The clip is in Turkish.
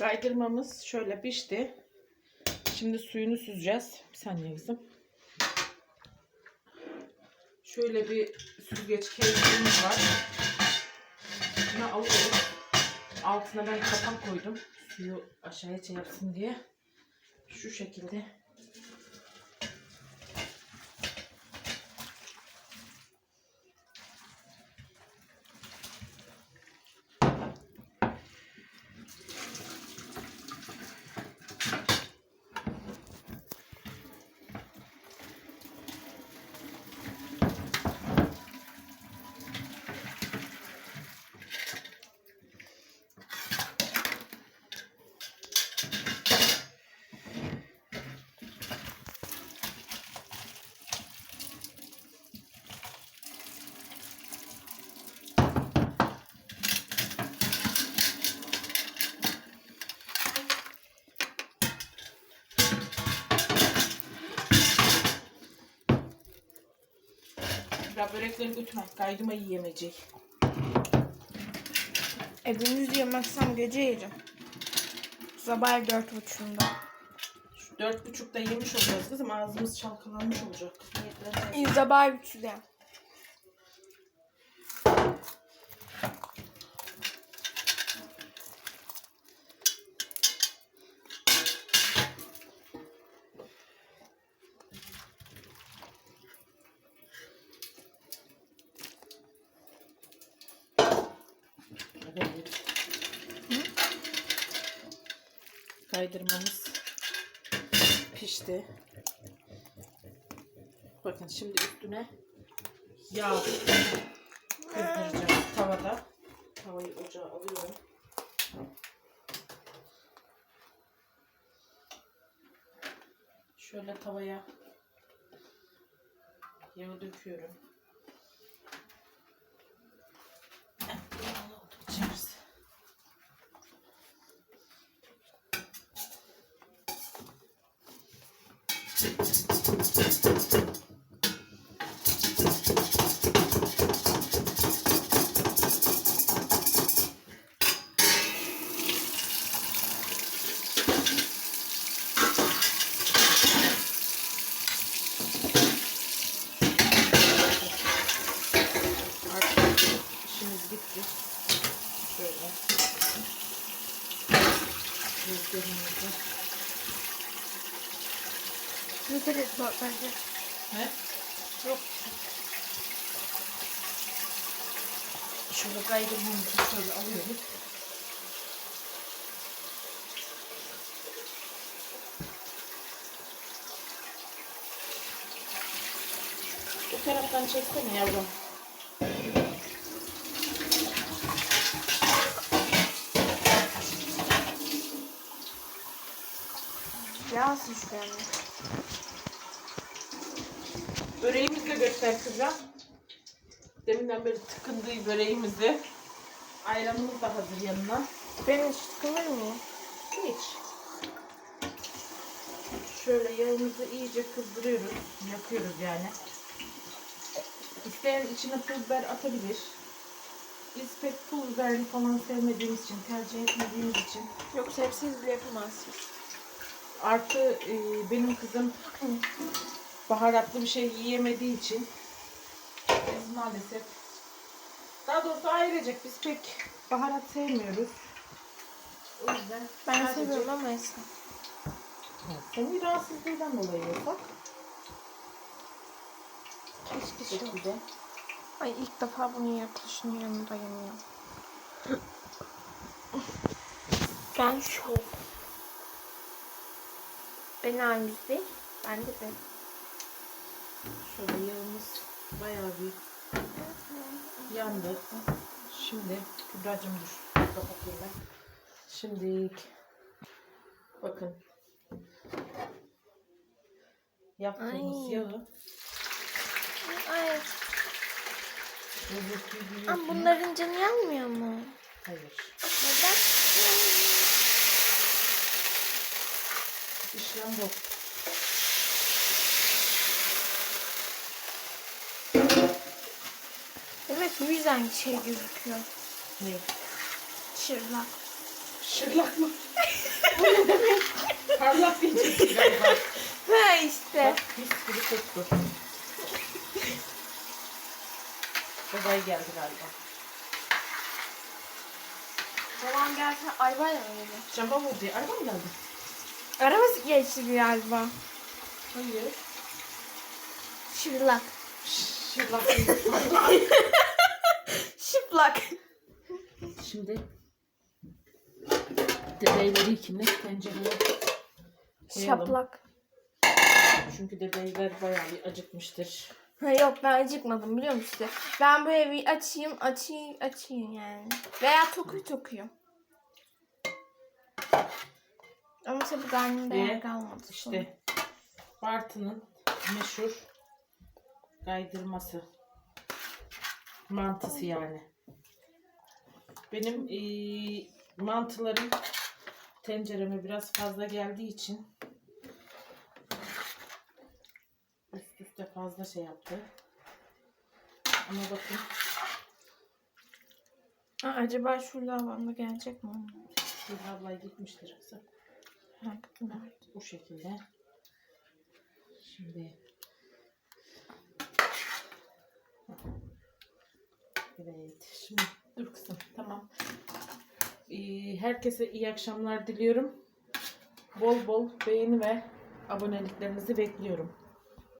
Kaydırmamız şöyle pişti. Şimdi suyunu süzeceğiz. Bir saniye kızım. Şöyle bir süzgeç kevgirimiz var. Bunu alıyoruz. Altına ben kapak koydum. Suyu aşağıya şey yapsın diye. Şu şekilde. Ya börekleri götürme. Kaydıma yiyemeyecek. E gündüz yemezsem gece yerim. Sabah dört. Şu dört buçukta yemiş olacağız kızım. Ağzımız çalkalanmış olacak. Sabah üçte. Kaydırmamız pişti. Bakın şimdi üstüne yağ kızdıracağız tavada. Tavayı ocağa alıyorum. Şöyle tavaya yağı döküyorum. Bitti. Şöyle. Gözlerimizi. Yeter et bak bence. Ne? Yok. Şöyle kaydırmamızı şöyle alıyoruz. Bu taraftan çeksene yavrum. Yağ sistemi. Böreğimizi de göster kızım. Deminden beri tıkındığı böreğimizi. Ayranımız da hazır yanına. Ben hiç tıkılır mıyım? Hiç. Şöyle yağımızı iyice kızdırıyoruz. Yakıyoruz yani. İsteyen içine pul biber atabilir. Biz pek pul biberli falan sevmediğimiz için, tercih etmediğimiz için. Yoksa hepsiz bile yapamazsınız. Artı e, benim kızım baharatlı bir şey yiyemediği için biz maalesef daha doğrusu ailecek biz pek baharat sevmiyoruz. O yüzden Ben sadece- seviyorum ama Esra. Senin rahatsızlığından dolayı yasak. Keşke şey şekilde. Ay ilk defa bunun yapılışının yanında yemiyorum. Ben şok. Ben hangisi? Ben de ben. Şöyle yağımız bayağı bir yandı. Şimdi Kübra'cığım dur. Kapatayım ben. Şimdi bakın yaptığımız Ay. yağı Ay, ama bunların canı yanmıyor mu? Hayır. İşlem bu. Evet bu yüzden şey gözüküyor. Ne? Çırlak. Şırlak mı? Bu ne demek? Parlak diyeceksin galiba. Ha işte. Bak mis gibi koktu. Babayı geldi galiba. Babam gelse arabayla mı geliyor? Cama vurdu ya. Araba mı geldi? Arabası geçti galiba. Hayır. Şırlak. Şırlak. Şıplak. Şimdi dedeyleri ikini tencereye koyalım. Şaplak. Çünkü dedeyler bayağı bir acıkmıştır. Ha yok ben acıkmadım biliyor musun. Ben böyle bir açayım açayım açayım yani. Veya tokuyu tokuyum. Ama tabii karnımda Ve yer kalmadı. İşte Bartın'ın meşhur kaydırması. Mantısı yani. Benim eee, mantılarım tencereme biraz fazla geldiği için üst üste fazla şey yaptı. Ama bakın Aa, acaba şurada bana gelecek mi? bir abla gitmiştir kızım. Evet. Bu şekilde. Şimdi Evet. Şimdi dur kızım. Tamam. Ee, herkese iyi akşamlar diliyorum. Bol bol beğeni ve aboneliklerinizi bekliyorum.